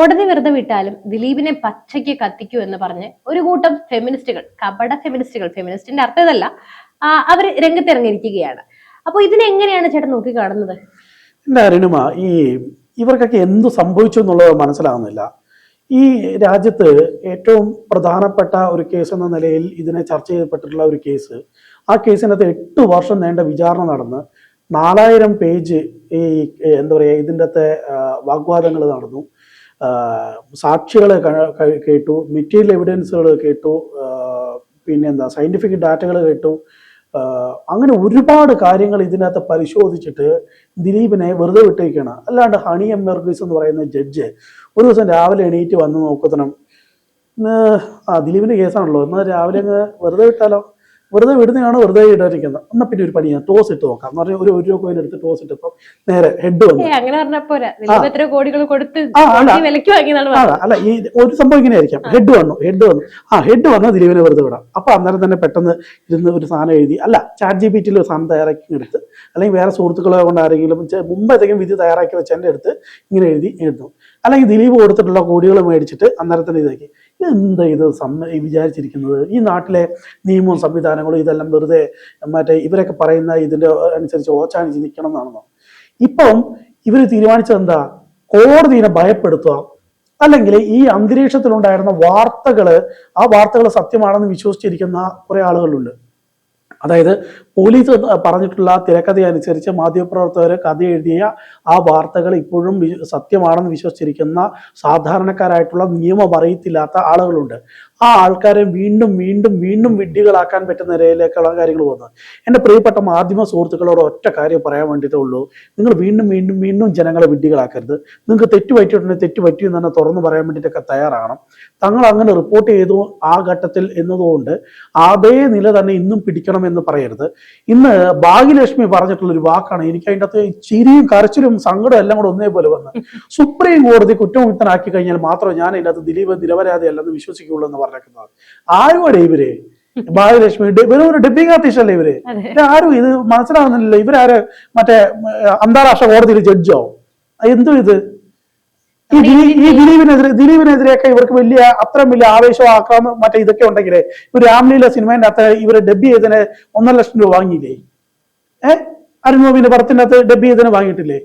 കോടതി വെറുതെ വിട്ടാലും ദിലീപിനെ പച്ചയ്ക്ക് കത്തിക്കൂ എന്ന് പറഞ്ഞ് ഒരു കൂട്ടം ഫെമിനിസ്റ്റുകൾ കപട ഫെമിനിസ്റ്റുകൾ ഫെമിനിസ്റ്റിന്റെ അർത്ഥം ഇതല്ല അവർ രംഗത്തിറങ്ങിയിരിക്കുകയാണ്. അപ്പൊ ഇതിനെങ്ങനെയാണ് ചേട്ടൻ നോക്കി കാണുന്നത് എന്താ അരുണിമ ഈ ഇവർക്കൊക്കെ എന്തു സംഭവിച്ചു എന്നുള്ളത് മനസ്സിലാകുന്നില്ല. ഈ രാജ്യത്ത് ഏറ്റവും പ്രധാനപ്പെട്ട ഒരു കേസ് എന്ന നിലയിൽ ഇതിനെ ചർച്ച ചെയ്യപ്പെട്ടിട്ടുള്ള ഒരു കേസ് ആ കേസിനകത്ത് എട്ട് വർഷം നീണ്ട വിചാരണ നടന്ന് നാലായിരം പേജ് ഈ എന്താ പറയുക ഇതിന്റെ വാഗ്വാദങ്ങൾ നടന്നു. സാക്ഷികളെ കേട്ടു മെറ്റീരിയൽ എവിഡൻസുകൾ കേട്ടു പിന്നെന്താ സയന്റിഫിക് ഡാറ്റകൾ കേട്ടു. അങ്ങനെ ഒരുപാട് കാര്യങ്ങൾ ഇതിനകത്ത് പരിശോധിച്ചിട്ട് ദിലീപിനെ വെറുതെ വിട്ടേക്കാണ്. അല്ലാണ്ട് ഹണി എം മെർഗീസ് എന്ന് പറയുന്ന ജഡ്ജ് ഒരു ദിവസം രാവിലെ എണീറ്റ് വന്ന് നോക്കത്തണം ആ ദിലീപിന്റെ കേസാണല്ലോ. എന്നാൽ രാവിലെ അങ്ങ് വെറുതെ വിട്ടാലോ? വെറുതെ വിടുന്നതാണ് വെറുതെ ഇടാതിരിക്കുന്നത്. എന്നാ പിന്നെ ഒരു പണി ടോസ് ഇട്ട് നോക്കാം. എന്ന് പറഞ്ഞാൽ ഒരു ഒരു രൂപ കോയിൻ എടുത്ത് ടോസ് ഇട്ടപ്പോ നേരെ ഹെഡ് വന്നു. അങ്ങനെ അല്ല. ഈ ഒരു സംഭവം ഇങ്ങനെ ആയിരിക്കാം. ഹെഡ് വന്നു ഹെഡ് വന്നു. ആ ഹെഡ് വന്നാൽ ദിലീപിനെ വെറുതെ വിടാം. അപ്പൊ അന്നേരം തന്നെ പെട്ടെന്ന് ഇരുന്ന് ഒരു സാധനം എഴുതി അല്ല ചാറ്റ് ജി പി ടിയിൽ ഒരു സാധനം തയ്യാറാക്കി എടുത്ത് അല്ലെങ്കിൽ വേറെ സുഹൃത്തുക്കളെ കൊണ്ട് ആരെങ്കിലും ഏതെങ്കിലും വിധി തയ്യാറാക്കി വെച്ചതിന്റെ അടുത്ത് ഇങ്ങനെ എഴുതി എഴുതും അല്ലെങ്കിൽ ദിലീപ് കൊടുത്തിട്ടുള്ള കോടികൾ മേടിച്ചിട്ട് അന്നേരം തന്നെ ഇതാക്കി. എന്താ ഇത് വിചാരിച്ചിരിക്കുന്നത്? ഈ നാട്ടിലെ നിയമവും സംവിധാനങ്ങളും ഇതെല്ലാം വെറുതെ മറ്റേ ഇവരൊക്കെ പറയുന്ന ഇതിന്റെ അനുസരിച്ച് ഓച്ചാനിച്ച് നിൽക്കണം എന്നാണെന്നോ ഇപ്പം ഇവർ തീരുമാനിച്ചത് എന്താ? കോടതിനെ ഭയപ്പെടുത്തുക. അല്ലെങ്കിൽ ഈ അന്തരീക്ഷത്തിലുണ്ടായിരുന്ന വാർത്തകൾ ആ വാർത്തകൾ സത്യമാണെന്ന് വിശ്വസിച്ചിരിക്കുന്ന കുറെ ആളുകളുണ്ട്. അതായത് പോലീസ് പറഞ്ഞിട്ടുള്ള തിരക്കഥ അനുസരിച്ച് മാധ്യമപ്രവർത്തകർ കഥ എഴുതിയ ആ വാർത്തകൾ ഇപ്പോഴും സത്യമാണെന്ന് വിശ്വസിച്ചിരിക്കുന്ന സാധാരണക്കാരായിട്ടുള്ള നിയമം അറിയത്തില്ലാത്ത ആളുകളുണ്ട്. ആ ആൾക്കാരെ വീണ്ടും വീണ്ടും വീണ്ടും വിഡ്ഢികളാക്കാൻ പറ്റുന്ന നിലയിലേക്കുള്ള കാര്യങ്ങൾ പോകുന്നത്. എന്റെ പ്രിയപ്പെട്ട മാധ്യമ സുഹൃത്തുക്കളോട് ഒറ്റ കാര്യം പറയാൻ വേണ്ടിയിട്ടേ ഉള്ളൂ. നിങ്ങൾ വീണ്ടും വീണ്ടും വീണ്ടും ജനങ്ങളെ വിഡ്ഢികളാക്കരുത്. നിങ്ങൾക്ക് തെറ്റ് പറ്റിയിട്ടുണ്ടെങ്കിൽ തെറ്റ് പറ്റിയെന്ന് തന്നെ തുറന്നു പറയാൻ വേണ്ടിയിട്ടൊക്കെ തയ്യാറാകണം. തങ്ങൾ അങ്ങനെ റിപ്പോർട്ട് ചെയ്തു ആ ഘട്ടത്തിൽ എന്നതുകൊണ്ട് അതേ നില തന്നെ ഇന്നും പിടിക്കണം എന്ന് പറയരുത്. ഇന്ന് ഭാഗ്യലക്ഷ്മി പറഞ്ഞിട്ടുള്ള ഒരു വാക്കാണ്. എനിക്ക് അതിന്റെ അകത്ത് ചിരിയും കരച്ചിലും സങ്കടം എല്ലാം കൂടെ ഒന്നേ പോലെ വന്ന്. സുപ്രീം കോടതി കുറ്റമുക്തനാക്കി കഴിഞ്ഞാൽ മാത്രമേ ഞാൻ അതിന്റെ അകത്ത് ദിലീപ് നിരപരാധിയല്ലെന്ന് വിശ്വസിക്കുള്ളൂ എന്ന് പറഞ്ഞേക്കുന്നത്. ആരുമാണ് ഇവർ. ഭാഗ്യലക്ഷ്മി ഡെ- വെറും ഒരു ഡെബിങ് ആർട്ടിസ്റ്റ് ഇവർ. ആരും ഇത് മനസ്സിലാകുന്നില്ല ഇവരാര് മറ്റേ അന്താരാഷ്ട്ര കോടതിയിൽ ജഡ്ജോ? എന്തോ ഇത്? ഈ ദിലീ- ഈ ദിലീപിനെതിരെ ദിലീപിനെതിരെയൊക്കെ ഇവർക്ക് വലിയ അത്രയും വലിയ ആവേശം ആക്കാം മറ്റേ ഇതൊക്കെ ഉണ്ടെങ്കിലേ ഇവർ രാംലീല സിനിമേന്റെ അകത്ത് ഇവർ ഡബ് ചെയ്തതിന് ഒന്നര ലക്ഷം രൂപ വാങ്ങിയില്ലേ? ഏഹ് അരുൺമോബിന്റെ പടത്തിന്റെ അകത്ത് ഡബ് ചെയ്തതിന് വാങ്ങിയിട്ടില്ലേ?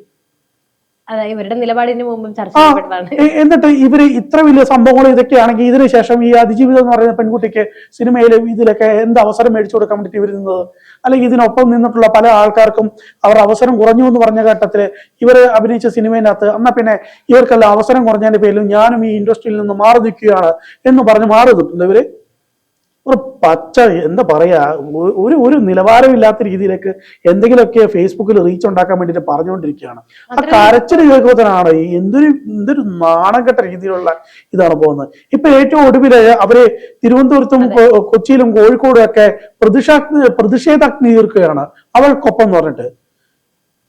ഇവരുടെ നിലപാടിന് മുമ്പും ചർച്ച എന്നിട്ട് ഇവർ ഇത്ര വലിയ സംഭവങ്ങൾ ഇതൊക്കെയാണെങ്കിൽ ഇതിനുശേഷം ഈ അതിജീവിതം എന്ന് പറയുന്ന പെൺകുട്ടിക്ക് സിനിമയിലെ ഇതിലൊക്കെ എന്ത് അവസരം മേടിച്ചു കൊടുക്കാൻ വേണ്ടി ഇവർ നിന്നത്? അല്ലെങ്കിൽ ഇതിനൊപ്പം നിന്നിട്ടുള്ള പല ആൾക്കാർക്കും അവർ അവസരം കുറഞ്ഞു എന്ന് പറഞ്ഞ ഘട്ടത്തിൽ ഇവർ അഭിനയിച്ച സിനിമയിനകത്ത് എന്നാ പിന്നെ ഇവർക്കെല്ലാം അവസരം കുറഞ്ഞതിന്റെ പേരിലും ഞാനും ഈ ഇൻഡസ്ട്രിയിൽ നിന്ന് മാറി നിൽക്കുകയാണ് എന്ന് പറഞ്ഞ് മാറി നിന്നിട്ടുണ്ട് ഇവർ? ഒരു പച്ച എന്താ പറയാ ഒരു ഒരു നിലവാരമില്ലാത്ത രീതിയിലേക്ക് എന്തെങ്കിലുമൊക്കെ ഫേസ്ബുക്കിൽ റീച്ച് ഉണ്ടാക്കാൻ വേണ്ടിയിട്ട് പറഞ്ഞുകൊണ്ടിരിക്കുകയാണ്. ആ കരച്ചിൽ കേൾക്കുമ്പോഴാണ് ഈ എന്തൊരു എന്തൊരു നാണംകെട്ട രീതിയിലുള്ള ഇതാണ് പോകുന്നത്. ഇപ്പൊ ഏറ്റവും ഒടുവിൽ അവർ തിരുവനന്തപുരത്തും കൊച്ചിയിലും കോഴിക്കോടും ഒക്കെ പ്രതിഷേധ പ്രതിഷേധാഗ്നി തീർക്കുകയാണ് അവൾക്കൊപ്പം എന്ന് പറഞ്ഞിട്ട്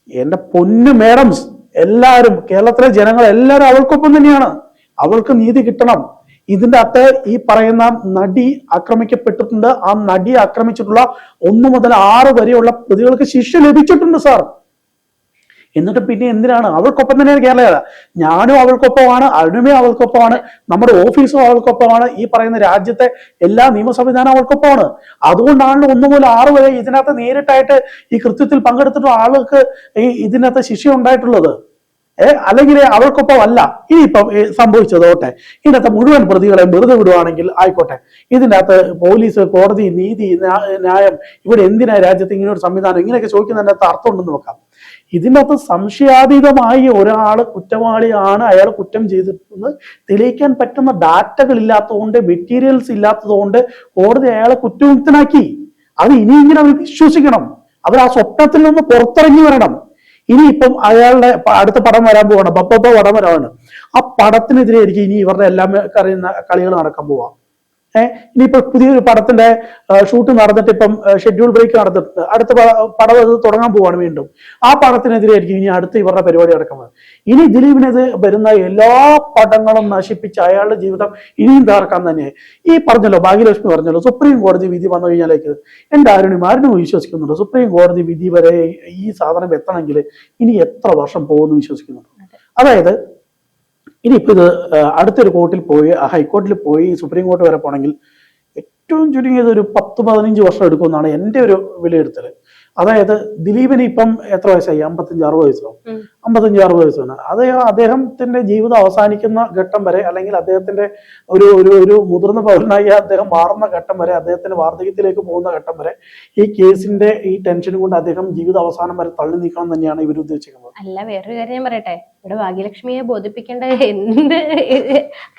എന്റെ പൊന്നു മേഡംസ് എല്ലാവരും കേരളത്തിലെ ജനങ്ങൾ എല്ലാവരും അവൾക്കൊപ്പം തന്നെയാണ്. അവൾക്ക് നീതി കിട്ടണം. ഇതിന്റെ അകത്ത് ഈ പറയുന്ന നടി ആക്രമിക്കപ്പെട്ടിട്ടുണ്ട്. ആ നടി ആക്രമിച്ചിട്ടുള്ള ഒന്ന് മുതൽ ആറ് വരെയുള്ള പ്രതികൾക്ക് ശിക്ഷ ലഭിച്ചിട്ടുണ്ട് സാർ. എന്നിട്ട് പിന്നെ എന്തിനാണ്? അവൾക്കൊപ്പം തന്നെയാണ് കേരള. ഞാനും അവൾക്കൊപ്പമാണ് അരുണുമേ അവൾക്കൊപ്പമാണ് നമ്മുടെ ഓഫീസും അവൾക്കൊപ്പമാണ് ഈ പറയുന്ന രാജ്യത്തെ എല്ലാ നിയമ സംവിധാനം അവൾക്കൊപ്പമാണ്. അതുകൊണ്ടാണ് ഒന്ന് മുതൽ ആറ് വരെ ഇതിനകത്ത് നേരിട്ടായിട്ട് ഈ കൃത്യത്തിൽ പങ്കെടുത്തിട്ടുള്ള ആളുകൾക്ക് ഈ ഇതിനകത്ത് ശിക്ഷ ഉണ്ടായിട്ടുള്ളത് അല്ലെങ്കിൽ അവൾക്കൊപ്പം അല്ല ഇനിയിപ്പം സംഭവിച്ചതോട്ടെ. ഇതിനകത്ത് മുഴുവൻ പ്രതികളെ വെറുതെ വിടുവാണെങ്കിൽ ആയിക്കോട്ടെ. ഇതിന്റെ അകത്ത് പോലീസ് കോടതി നീതി ന്യായം ഇവിടെ എന്തിനാ രാജ്യത്ത് ഇങ്ങനെ ഒരു സംവിധാനം? ഇങ്ങനെയൊക്കെ ചോദിക്കുന്നതിന്റെ അകത്ത് അർത്ഥമുണ്ടെന്ന് നോക്കാം. ഇതിനകത്ത് സംശയാതീതമായി ഒരാൾ കുറ്റവാളിയാണ്. അയാൾ കുറ്റം ചെയ്തിട്ടുള്ളത് തെളിയിക്കാൻ പറ്റുന്ന ഡാറ്റകൾ ഇല്ലാത്തതുകൊണ്ട് മെറ്റീരിയൽസ് ഇല്ലാത്തതുകൊണ്ട് കോടതി അയാളെ കുറ്റമുക്തനാക്കി അത് ഇനി ഇങ്ങനെ അവർ വിശ്വസിക്കണം. അവർ ആ സ്വപ്നത്തിൽ നിന്ന് പുറത്തിറങ്ങി വരണം. ഇനിയിപ്പം അയാളുടെ അടുത്ത പടം വരാൻ പോവാണ്. ബപ്പപ്പ പടം വരാണ്. ആ പടത്തിനെതിരെ ആയിരിക്കും ഇനി ഇവരുടെ എല്ലാം അറിയുന്ന കളികൾ നടക്കാൻ പോവാം. ഏഹ് ഇനിയിപ്പോ പുതിയൊരു പടത്തിന്റെ ഷൂട്ട് നടന്നിട്ട് ഇപ്പം ഷെഡ്യൂൾ ബ്രേക്ക് നടന്നിട്ടുണ്ട്. അടുത്ത പടം അത് തുടങ്ങാൻ പോവാണ് വീണ്ടും. ആ പടത്തിനെതിരെ ആയിരിക്കും ഇനി അടുത്ത ഇവരുടെ പരിപാടി നടക്കുന്നത്. ഇനി ദിലീപിനെതിരെ വരുന്ന എല്ലാ പടങ്ങളും നശിപ്പിച്ച് അയാളുടെ ജീവിതം ഇനിയും തകർക്കാൻ തന്നെ ഈ പറഞ്ഞല്ലോ ഭാഗ്യലക്ഷ്മി പറഞ്ഞല്ലോ സുപ്രീം കോടതി വിധി വന്നു കഴിഞ്ഞാലേക്ക് എന്റെ ആരുണി ആരും വിശ്വസിക്കുന്നുണ്ട്. സുപ്രീം കോടതി വിധി വരെ ഈ സാധനം എത്തണമെങ്കിൽ ഇനി എത്ര വർഷം പോകുമെന്ന് വിശ്വസിക്കുന്നുണ്ട്. അതായത് ഇനിയിപ്പോ ഇത് അടുത്തൊരു കോർട്ടിൽ പോയി ഹൈക്കോർട്ടിൽ പോയി സുപ്രീം കോർട്ട് വരെ പോകണമെങ്കിൽ ഏറ്റവും ചുരുങ്ങിയത് ഒരു പത്ത് പതിനഞ്ച് വർഷം എടുക്കുമെന്നാണ് എന്റെ ഒരു വിലയിരുത്തൽ അതായത് ദിലീപിന് ഇപ്പം എത്ര വയസ്സായി? അമ്പത്തഞ്ച് അറുപത് വയസ്സോ. അമ്പത്തഞ്ച് അറുപത് വയസ്സ് വന്നാൽ അത് അദ്ദേഹത്തിന്റെ ജീവിതം അവസാനിക്കുന്ന ഘട്ടം വരെ അല്ലെങ്കിൽ അദ്ദേഹത്തിന്റെ ഒരു ഒരു ഒരു മുതിർന്ന പൗരനായി അദ്ദേഹം മാറുന്ന ഘട്ടം വരെ അദ്ദേഹത്തിന്റെ വാർദ്ധക്യത്തിലേക്ക് പോകുന്ന ഘട്ടം വരെ ഈ കേസിന്റെ ഈ ടെൻഷൻ കൊണ്ട് അദ്ദേഹം ജീവിത അവസാനം വരെ തള്ളി നീക്കണം തന്നെയാണ് ഇവർ ഉദ്ദേശിക്കുന്നത്. അല്ല വേറൊരു കാര്യം ഞാൻ പറയട്ടെ. ഇവിടെ ഭാഗ്യലക്ഷ്മിയെ ബോധിപ്പിക്കേണ്ട എന്ത്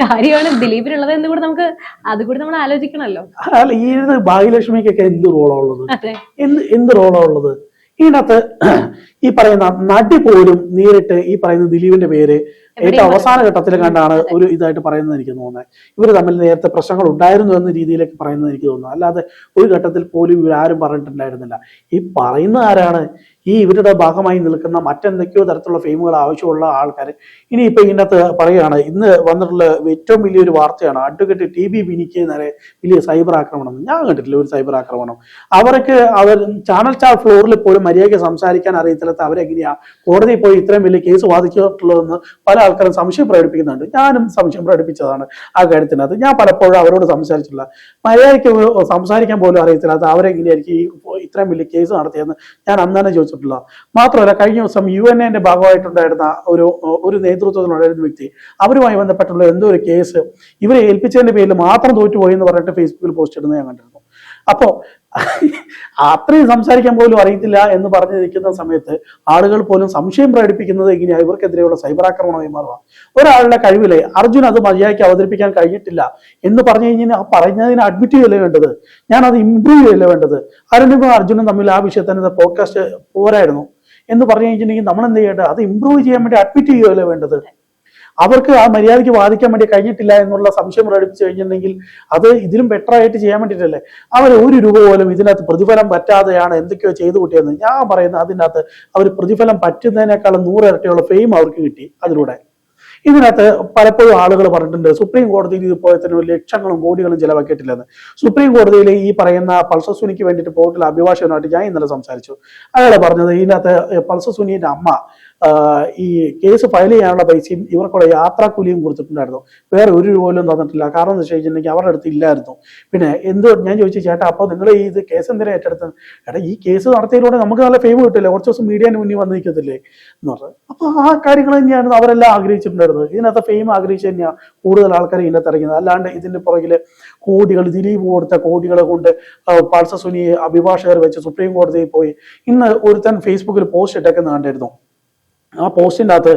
കാര്യമാണ് ദിലീപിനുള്ളത് എന്ന് കൂടെ നമുക്ക് അത് കൂടി നമ്മൾ ആലോചിക്കണമല്ലോ. അല്ല ഈ ഭാഗ്യലക്ഷ്മിക്കൊക്കെ എന്ത് റോളാ ഉള്ളത്? എന്ത് എന്ത് റോളാ ഉള്ളത്? ഇതിനകത്ത് ഈ പറയുന്ന നടി പോലും നേരിട്ട് ഈ പറയുന്ന ദിലീപിന്റെ പേര് ഏറ്റവും അവസാന ഘട്ടത്തിൽ കണ്ടാണ് ഒരു ഇതായിട്ട് പറയുന്നത് എനിക്ക് തോന്നുന്നത്. ഇവർ തമ്മിൽ നേരത്തെ പ്രശ്നങ്ങൾ ഉണ്ടായിരുന്നു എന്ന രീതിയിലേക്ക് പറയുന്നത് എനിക്ക് തോന്നുന്നു. അല്ലാതെ ഒരു ഘട്ടത്തിൽ പോലും ഇവരാരും പറഞ്ഞിട്ടുണ്ടായിരുന്നില്ല. ഈ പറയുന്ന ആരാണ്? ഈ ഇവരുടെ ഭാഗമായി നിൽക്കുന്ന മറ്റെന്തൊക്കെയോ തരത്തിലുള്ള ഫെയിമുകൾ ആവശ്യമുള്ള ആൾക്കാർ ഇനി ഇപ്പൊ ഇതിനകത്ത് പറയുകയാണ് ഇന്ന് വന്നിട്ടുള്ള ഏറ്റവും വലിയൊരു വാർത്തയാണ് അഡ്വക്കേറ്റ് ടി ബി ബിനിക്ക് നേരെ വലിയ സൈബർ ആക്രമണം. ഞാൻ കണ്ടിട്ടില്ല ഒരു സൈബർ ആക്രമണം. അവർക്ക് അവർ ചാനൽ ചാർ ഫ്ലോറിൽ പോലും മര്യാദയ്ക്ക് സംസാരിക്കാൻ അറിയത്തില്ലാത്ത അവരെങ്ങനെയാ കോടതിയിൽ പോയി ഇത്രയും വലിയ കേസ് വാദിച്ചിട്ടുള്ളതെന്ന് പല ആൾക്കാരും സംശയം പ്രകടിപ്പിക്കുന്നുണ്ട്. ഞാനും സംശയം പ്രകടിപ്പിച്ചതാണ് ആ കാര്യത്തിനകത്ത്. ഞാൻ പലപ്പോഴും അവരോട് സംസാരിച്ചില്ല മര്യാദയ്ക്ക് സംസാരിക്കാൻ പോലും അറിയത്തില്ലാത്ത അവരെങ്ങനെയായിരിക്കും ഈ ഇത്രയും വലിയ കേസ് നടത്തിയെന്ന് ഞാൻ അന്നാണ് തന്നെ ചോദിച്ചിട്ടില്ല മാത്രമല്ല കഴിഞ്ഞ ദിവസം യു എൻ എന്റെ ഭാഗമായിട്ടുണ്ടായിരുന്ന ഒരു ഒരു നേതൃത്വത്തിലുണ്ടായിരുന്ന വ്യക്തി അവരുമായി ബന്ധപ്പെട്ടുള്ള എന്തോ ഒരു കേസ് ഇവരെ ഏൽപ്പിച്ചതിന്റെ പേരിൽ മാത്രം തോറ്റുപോയി എന്ന് പറഞ്ഞിട്ട് ഫേസ്ബുക്കിൽ പോസ്റ്റ് ഇടുന്നത് ഞാൻ കണ്ടിരുന്നു. അപ്പോ അത്രയും സംസാരിക്കാൻ പോലും അറിയത്തില്ല എന്ന് പറഞ്ഞു നിൽക്കുന്ന സമയത്ത് ആളുകൾ പോലും സംശയം പ്രകടിപ്പിക്കുന്നത് എങ്ങനെയാ ഇവർക്കെതിരെയുള്ള സൈബർ ആക്രമണമായി മാറുക ഒരാളുടെ കഴിവിലെ അർജുൻ അത് മര്യാദയ്ക്ക് അവതരിപ്പിക്കാൻ കഴിഞ്ഞിട്ടില്ല എന്ന് പറഞ്ഞു കഴിഞ്ഞാൽ ആ പറഞ്ഞതിനെ അഡ്മിറ്റ് ചെയ്യല്ലേ വേണ്ടത്? ഞാൻ അത് ഇംപ്രൂവ് ചെയ്യല്ലേ വേണ്ടത്? അരുണിപ്പോ അർജുനും തമ്മിൽ ആ വിഷയത്തിന് പോഡ്കാസ്റ്റ് പോരായിരുന്നു എന്ന് പറഞ്ഞു കഴിഞ്ഞിട്ടുണ്ടെങ്കിൽ നമ്മൾ എന്ത് ചെയ്യേണ്ടത്? അത് ഇംപ്രൂവ് ചെയ്യാൻ വേണ്ടി അഡ്മിറ്റ് ചെയ്യുകയല്ലേ വേണ്ടത്? അവർക്ക് ആ മര്യാദയ്ക്ക് വാദിക്കാൻ വേണ്ടി കഴിഞ്ഞിട്ടില്ല എന്നുള്ള സംശയം പ്രകടിപ്പിച്ചു കഴിഞ്ഞിട്ടുണ്ടെങ്കിൽ അത് ഇതിലും ബെറ്റർ ആയിട്ട് ചെയ്യാൻ വേണ്ടിയിട്ടല്ലേ? അവർ ഒരു രൂപ പോലും ഇതിനകത്ത് പ്രതിഫലം പറ്റാതെയാണ് എന്തൊക്കെയോ ചെയ്തു കൂട്ടിയെന്ന് ഞാൻ പറയുന്നത് അതിനകത്ത് അവർ പ്രതിഫലം പറ്റുന്നതിനേക്കാളും നൂറിരട്ടിയുള്ള ഫെയിം അവർക്ക് കിട്ടി അതിലൂടെ. ഇതിനകത്ത് പലപ്പോഴും ആളുകൾ പറഞ്ഞിട്ടുണ്ട് സുപ്രീം കോടതിയിൽ ഇതുപോലെ പോയതിന് ലക്ഷങ്ങളും കോടികളും ചിലവാക്കിയിട്ടില്ലെന്ന്. സുപ്രീം കോടതിയിൽ ഈ പറയുന്ന പൾസസുനിക്ക് വേണ്ടിയിട്ട് പോയിട്ടുള്ള അഭിഭാഷകനായിട്ട് ഞാൻ ഇന്നലെ സംസാരിച്ചു. അയാൾ പറഞ്ഞത് ഇതിനകത്ത് പൾസസുനിയുടെ അമ്മ ഈ കേസ് ഫയൽ ചെയ്യാനുള്ള പൈസയും ഇവർക്കുള്ള യാത്രാക്കൂലിയും കൊടുത്തിട്ടുണ്ടായിരുന്നു. വേറെ ഒരു രൂപ പോലും തന്നിട്ടില്ല. കാരണം എന്ന് വെച്ച് കഴിഞ്ഞിട്ടുണ്ടെങ്കിൽ അവരുടെ അടുത്ത് ഇല്ലായിരുന്നു. പിന്നെ എന്ത് ഞാൻ ചോദിച്ചു ചേട്ടാ അപ്പോൾ നിങ്ങൾ ഈ കേസ് എന്തിനാ ഏറ്റെടുത്തത്? ചേട്ടാ ഈ കേസ് നടത്തിയതിലൂടെ നമുക്ക് നല്ല ഫെയിം കിട്ടില്ലേ? കുറച്ച് ദിവസം മീഡിയന് മുന്നിൽ വന്ന് നിൽക്കത്തില്ലേ? എന്ന് പറഞ്ഞത് അപ്പൊ ആ കാര്യങ്ങൾ തന്നെയാണ് അവരെല്ലാം ആഗ്രഹിച്ചിട്ടുണ്ടായിരുന്നത്. ഇതിനകത്ത് ഫെയിം ആഗ്രഹിച്ച് തന്നെയാണ് കൂടുതൽ ആൾക്കാർ ഇതിനകത്ത് ഇറങ്ങിയത് അല്ലാണ്ട് ഇതിന്റെ പുറകിൽ കോടികൾ ദിലീപ് കൊടുത്ത കോടികളെ കൊണ്ട് പാൾസ അഭിഭാഷകർ വെച്ച് സുപ്രീം കോടതിയിൽ പോയി ഇന്ന് ഒരുത്തൻ ഫേസ്ബുക്കിൽ പോസ്റ്റ് ഇട്ടേക്കുന്ന കണ്ടിരുന്നു. ആ പോസ്റ്റിന്റെ അകത്ത്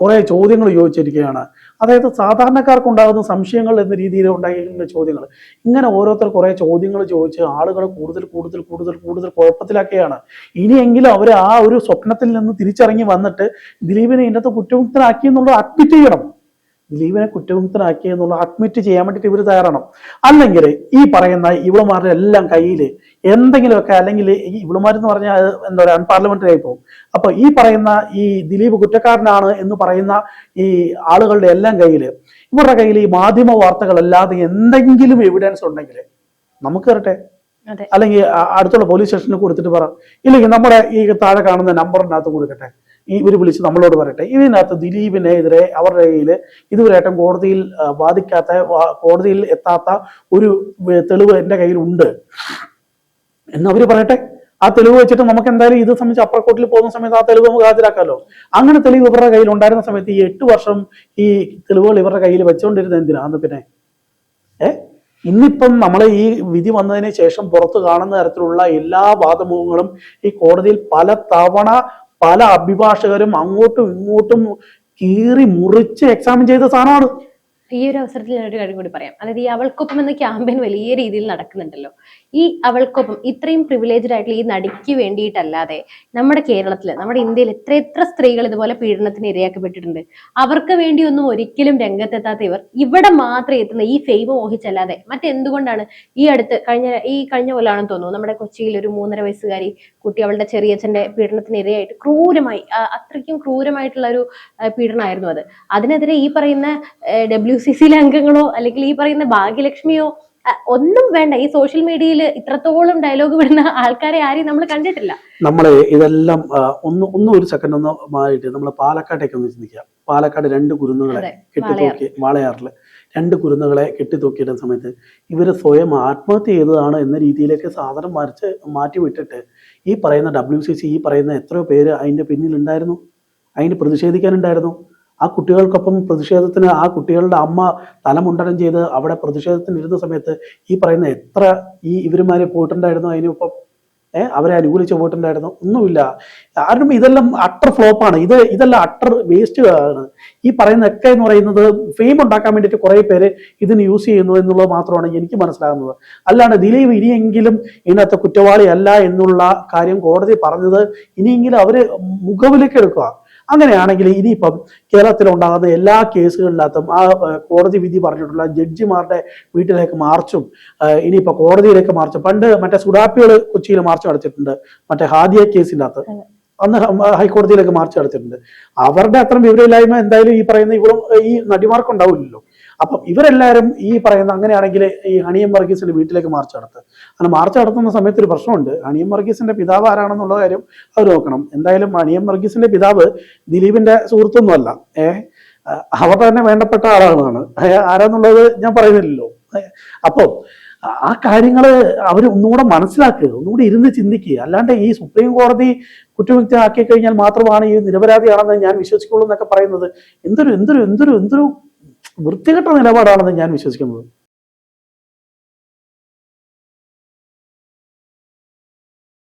കുറെ ചോദ്യങ്ങൾ ചോദിച്ചിരിക്കുകയാണ്. അതായത് സാധാരണക്കാർക്ക് ഉണ്ടാകുന്ന സംശയങ്ങൾ എന്ന രീതിയിൽ ഉണ്ടായിരിക്കുന്ന ചോദ്യങ്ങൾ. ഇങ്ങനെ ഓരോരുത്തർ കുറെ ചോദ്യങ്ങൾ ചോദിച്ച് ആളുകൾ കൂടുതൽ കൂടുതൽ കൂടുതൽ കൂടുതൽ കുഴപ്പത്തിലാക്കുകയാണ്. ഇനിയെങ്കിലും അവർ ആ ഒരു സ്വപ്നത്തിൽ നിന്ന് തിരിച്ചറിഞ്ഞ് വന്നിട്ട് ദിലീപിനെ ഇന്നത്തെ കുറ്റമുക്തനാക്കി എന്നുള്ളത് അഡ്മിറ്റ് ചെയ്യണം. ദിലീപിനെ കുറ്റമുക്തനാക്കി എന്നുള്ള അഡ്മിറ്റ് ചെയ്യാൻ വേണ്ടിയിട്ട് ഇവർ തയ്യാറാണ് അല്ലെങ്കിൽ ഈ പറയുന്ന ഇവളുമാരുടെ എല്ലാം കയ്യിൽ എന്തെങ്കിലുമൊക്കെ അല്ലെങ്കിൽ ഈ ഇവളുമാരെന്ന് പറഞ്ഞാൽ എന്താ പറയുക അൺപാർലമെന്ററി ആയി പോകും അപ്പൊ ഈ പറയുന്ന ഈ ദിലീപ് കുറ്റക്കാരനാണ് എന്ന് പറയുന്ന ഈ ആളുകളുടെ എല്ലാം കയ്യിൽ ഇവരുടെ കയ്യിൽ ഈ മാധ്യമ വാർത്തകളല്ലാതെ എന്തെങ്കിലും എവിഡൻസ് ഉണ്ടെങ്കിൽ നമുക്ക് തരട്ടെ? അല്ലെങ്കിൽ അടുത്തുള്ള പോലീസ് സ്റ്റേഷനിൽ കൊടുത്തിട്ട് പറ. ഇല്ലെങ്കിൽ നമ്മുടെ ഈ താഴെ കാണുന്ന നമ്പറിനകത്ത് കൊടുക്കട്ടെ? ഇവർ വിളിച്ച് നമ്മളോട് പറയട്ടെ. ഇതിനകത്ത് ദിലീപിനെതിരെ അവരുടെ കയ്യിൽ ഇതുവരെയായിട്ടും കോടതിയിൽ ബാധിക്കാത്ത കോടതിയിൽ എത്താത്ത ഒരു തെളിവ് എന്റെ കയ്യിലുണ്ട്. എന്ന് അവർ പറയട്ടെ. ആ തെളിവ് വെച്ചിട്ട് നമുക്ക് എന്തായാലും ഇത് സംബന്ധിച്ച് അപ്പർ കോർട്ടിൽ പോകുന്ന സമയത്ത് ആ തെളിവ് നമുക്ക് ഹാജരാക്കാമല്ലോ അങ്ങനെ തെളിവ് ഇവരുടെ കയ്യിൽ ഉണ്ടായിരുന്ന സമയത്ത് ഈ എട്ട് വർഷം ഈ തെളിവുകൾ ഇവരുടെ കയ്യിൽ വെച്ചുകൊണ്ടിരുന്ന എന്തിനാന്ന് പിന്നെ ഏ? ഇന്നിപ്പം നമ്മൾ ഈ വിധി വന്നതിന് ശേഷം പുറത്തു കാണുന്ന തരത്തിലുള്ള എല്ലാ വാദമുഖങ്ങളും ഈ കോടതിയിൽ പല തവണ പല അഭിഭാഷകരും അങ്ങോട്ടും ഇങ്ങോട്ടും കീറി മുറിച്ച് എക്സാമിൻ ചെയ്ത സാധനമാണ്. ഈ ഒരു അവസരത്തിൽ ഞാനൊരു കാര്യം കൂടി പറയാം. അതായത് ഈ അവൾക്കൊപ്പം എന്ന ക്യാമ്പയിൻ വലിയ രീതിയിൽ നടക്കുന്നുണ്ടല്ലോ. ഈ അവൾക്കൊപ്പം ഇത്രയും പ്രിവിലേജ്ഡ് ആയിട്ടുള്ള ഈ നടിക്ക് വേണ്ടിയിട്ടല്ലാതെ നമ്മുടെ കേരളത്തിൽ നമ്മുടെ ഇന്ത്യയിൽ എത്ര എത്ര സ്ത്രീകൾ ഇതുപോലെ പീഡനത്തിന് ഇരയാക്കപ്പെട്ടിട്ടുണ്ട്. അവർക്ക് വേണ്ടിയൊന്നും ഒരിക്കലും രംഗത്തെത്താത്ത ഇവർ ഇവിടെ മാത്രം എത്തുന്ന ഈ ഫെയിം മോഹിച്ചല്ലാതെ മറ്റെന്തുകൊണ്ടാണ് ഈ അടുത്ത് കഴിഞ്ഞ ഈ കഴിഞ്ഞ കൊല്ലാണെന്ന് തോന്നുന്നു. നമ്മുടെ കൊച്ചിയിൽ ഒരു മൂന്നര വയസ്സുകാരി കുട്ടി അവളുടെ ചെറിയച്ഛന്റെ പീഡനത്തിന് ഇരയായിട്ട് ക്രൂരമായി അത്രയ്ക്കും ക്രൂരമായിട്ടുള്ള ഒരു പീഡനമായിരുന്നു അത്. അതിനെതിരെ ഈ പറയുന്ന ഡബ്ല്യു സി സിയിലെ അംഗങ്ങളോ അല്ലെങ്കിൽ ഈ പറയുന്ന ഭാഗ്യലക്ഷ്മിയോ ഒന്നും വേണ്ട. ഈ സോഷ്യൽ മീഡിയയിൽ ഇത്രത്തോളം ഡയലോഗ് വിടുന്ന ആൾക്കാരെ ആരെയും നമ്മൾ കണ്ടിട്ടില്ല. നമ്മളെ ഇതെല്ലാം ഒന്ന് ഒന്ന് ഒരു സെക്കൻഡ് ഒന്ന് മാറിയിട്ട് നമ്മൾ പാലക്കാട്ടേക്ക് ഒന്ന് ചിന്തിക്കാം പാലക്കാട് രണ്ട് കുരുന്നുകളെ കെട്ടിത്തൂക്കി വാളയാറിൽ. രണ്ട് കുരുന്നുകളെ കെട്ടിത്തൂക്കിയിട്ട സമയത്ത് ഇവർ സ്വയം ആത്മഹത്യ ചെയ്തതാണ് എന്ന രീതിയിലേക്ക് സാധനം മറിച്ച് മാറ്റി വിട്ടിട്ട് ഈ പറയുന്ന ഡബ്ല്യു സി സി ഈ പറയുന്ന എത്രയോ പേര് അതിന്റെ പിന്നിലുണ്ടായിരുന്നു. അതിന് പ്രതിഷേധിക്കാനുണ്ടായിരുന്നു. ആ കുട്ടികൾക്കൊപ്പം പ്രതിഷേധത്തിന് ആ കുട്ടികളുടെ അമ്മ തലമുണ്ടനം ചെയ്ത് അവിടെ പ്രതിഷേധത്തിന് ഇരുന്ന സമയത്ത് ഈ പറയുന്ന എത്ര ഈ ഇവരുമാരെ പോയിട്ടുണ്ടായിരുന്നു അതിനൊപ്പം ഏഹ് അവരെ അനുകൂലിച്ച് പോയിട്ടുണ്ടായിരുന്നു ഒന്നുമില്ല. കാരണം ഇതെല്ലാം അട്ടർ ഫ്ലോപ്പാണ്. ഇത് ഇതെല്ലാം അട്ടർ വേസ്റ്റ് ആണ്. ഈ പറയുന്നൊക്കെ എന്ന് പറയുന്നത് ഫെയിം ഉണ്ടാക്കാൻ വേണ്ടിയിട്ട് കുറെ പേര് ഇതിന് യൂസ് ചെയ്യുന്നു എന്നുള്ളത് മാത്രമാണ് എനിക്ക് മനസ്സിലാകുന്നത്. അല്ലാണ്ട് ദിലീപ് ഇനിയെങ്കിലും ഇതിനകത്ത് കുറ്റവാളി അല്ല എന്നുള്ള കാര്യം കോടതി പറഞ്ഞത് ഇനിയെങ്കിലും അവർ മുഖവിലേക്ക് എടുക്കുക. അങ്ങനെയാണെങ്കിൽ ഇനിയിപ്പം കേരളത്തിൽ ഉണ്ടാകുന്ന എല്ലാ കേസുകളിനകത്തും ആ കോടതി വിധി പറഞ്ഞിട്ടുള്ള ജഡ്ജിമാരുടെ വീട്ടിലേക്ക് മാർച്ചും ഇനിയിപ്പോൾ ഇനിയിപ്പോ കോടതിയിലേക്ക് മാർച്ചും. പണ്ട് മറ്റേ സുഡാപ്പികൾ കൊച്ചിയിൽ മാർച്ച് നടത്തിയിട്ടുണ്ട്. മറ്റേ ഹാദിയ കേസിന്റെ അകത്ത് അന്ന് ഹൈക്കോടതിയിലേക്ക് മാർച്ച് നടത്തിയിട്ടുണ്ട്. അവരുടെ അത്രയും വിവരമില്ലായ്മ എന്തായാലും ഈ പറയുന്ന ഇവളും ഈ നടിമാർക്ക് ഉണ്ടാവില്ലല്ലോ അപ്പം ഇവരെല്ലാവരും ഈ പറയുന്ന അങ്ങനെയാണെങ്കിൽ ഈ ഹണിയം വർഗീസിന്റെ വീട്ടിലേക്ക് മാർച്ച് നടത്തുക അങ്ങനെ മാർച്ച് നടത്തുന്ന സമയത്ത് ഒരു പ്രശ്നമുണ്ട്. ഹണിയം വർഗീസിന്റെ പിതാവ് ആരാണെന്നുള്ള കാര്യം അവർ നോക്കണം. എന്തായാലും ഹണിയം വർഗീസിന്റെ പിതാവ് ദിലീപിന്റെ സുഹൃത്തൊന്നുമല്ല. ഏഹ് അവർ തന്നെ വേണ്ടപ്പെട്ട ആളാണ്. ഏ, ആരാന്നുള്ളത് ഞാൻ പറയുന്നില്ലല്ലോ. അപ്പോൾ ആ കാര്യങ്ങൾ അവർ ഒന്നുകൂടെ മനസ്സിലാക്കുക ഒന്നുകൂടി ഇരുന്ന് ചിന്തിക്കുക. അല്ലാണ്ട് ഈ സുപ്രീം കോടതി കുറ്റമുക്തി ആക്കി കഴിഞ്ഞാൽ മാത്രമാണ് ഈ നിരപരാധിയാണെന്ന് ഞാൻ വിശ്വസിക്കുള്ളൂ എന്നൊക്കെ പറയുന്നത്. എന്തൊരു എന്തൊരു എന്തൊരു എന്തൊരു വൃത്തികെട്ട നിലപാടാണെന്ന് ഞാൻ വിശ്വസിക്കുന്നത്.